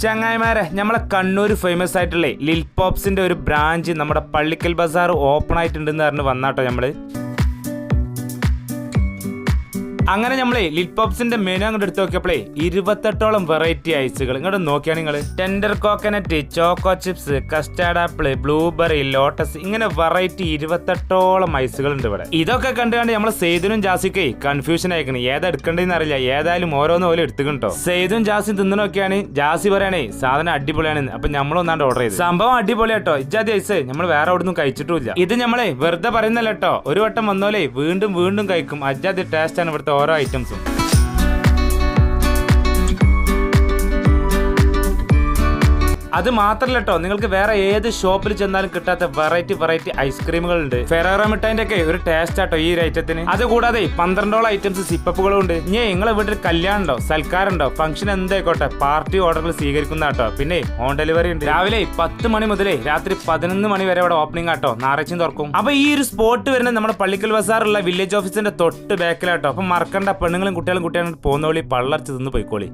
ചങ്ങായിമാരെ നമ്മളെ കണ്ണൂർ ഫേമസ് ആയിട്ടുള്ള ലിൽ പോപ്സിന്റെ ഒരു ബ്രാഞ്ച് നമ്മുടെ പള്ളിക്കൽ ബസാർ ഓപ്പൺ ആയിട്ടുണ്ടെന്ന് പറഞ്ഞ് വന്നാട്ടോ നമ്മൾ അങ്ങനെ നമ്മളെ ലിപ്പോപ്സിന്റെ മെനു അങ്ങോട്ട് എടുത്ത് നോക്കിയപ്പോഴേ ഇരുപത്തെട്ടോളം വെറൈറ്റി ഐസുകൾ. ഇങ്ങോട്ട് നോക്കിയാണ് നിങ്ങൾ tender coconut choco chips custard apple blueberry lotus ഇങ്ങനെ വെറൈറ്റി ഇരുപത്തെട്ടോളം ഐസുകൾ ഉണ്ട് ഇവിടെ. ഇതൊക്കെ കണ്ടുകൊണ്ട് നമ്മൾ സെയ്ദിനും ജാസിക്കേ കൺഫ്യൂഷൻ ആയിക്കണ്. ഏതാ എടുക്കേണ്ടതെന്ന് അറിയില്ല. ഏതായാലും ഓരോന്ന് പോലെ എടുത്തുകൊണ്ടോ സെയ്ദും ജാസിയും തിന്നണൊക്കെയാണ് ജാസി പറയണേ സാധനം അടിപൊളിയാണ് അപ്പൊ നമ്മളൊന്നാണ്ട് ഓർഡർ ചെയ്തു. സംഭവം അടിപൊളിയാട്ടോ ഇജാതി ഐസ് നമ്മൾ വേറെ അവിടെ ഒന്നും കഴിച്ചിട്ടുമില്ല ഇത് നമ്മളെ വെറുതെ പറയുന്നല്ലോ ഒരു വട്ടം വന്നോലേ വീണ്ടും വീണ്ടും കഴിക്കും. അജാതി ടേസ്റ്റ് ആണ് ഇവിടുത്തെ ഓരോ ഐറ്റംസും അത് മാത്രല്ല കേട്ടോ നിങ്ങൾക്ക് വേറെ ഏത് ഷോപ്പിൽ ചെന്നാലും കിട്ടാത്ത വെറൈറ്റി വെറൈറ്റി ഐസ്ക്രീമുകൾ ഉണ്ട് ഫെറോറ മിഠായിന്റെ ഒക്കെ ഒരു ടേസ്റ്റ് ആട്ടോ ഈ ഐറ്റത്തിന് അത് കൂടാതെ പന്ത്രണ്ടോളം ഐറ്റംസ് സിപ്പപ്പുകളും ഉണ്ട്. ഇനി നിങ്ങളെ വീട്ടിൽ കല്യാണം ഉണ്ടോ? സൽക്കാരുണ്ടോ ഫംഗ്ഷൻ എന്തായിക്കോട്ടെ? പാർട്ടി ഓർഡറുകൾ സ്വീകരിക്കുന്ന കേട്ടോ പിന്നെ ഹോം ഡെലിവറി ഉണ്ട്. രാവിലെ പത്ത് മണി മുതലേ രാത്രി പതിനൊന്ന് മണി വരെ ഇവിടെ ഓപ്പണിംഗ് ആട്ടോ ഞായറാഴ്ചയും തുറക്കും. അപ്പൊ ഈ ഒരു സ്പോട്ട് വരുന്നത് നമ്മുടെ പള്ളിക്കൽ ബസാറുള്ള വില്ലേജ് ഓഫീസിന്റെ തൊട്ട് ബാക്കിലാട്ടോ അപ്പൊ മറക്കണ്ട പെണ്ണുങ്ങളും കുട്ടികളും കുട്ടികളും പോകുന്നോളി പള്ളർച്ച് തിന്ന് പോയിക്കോളി.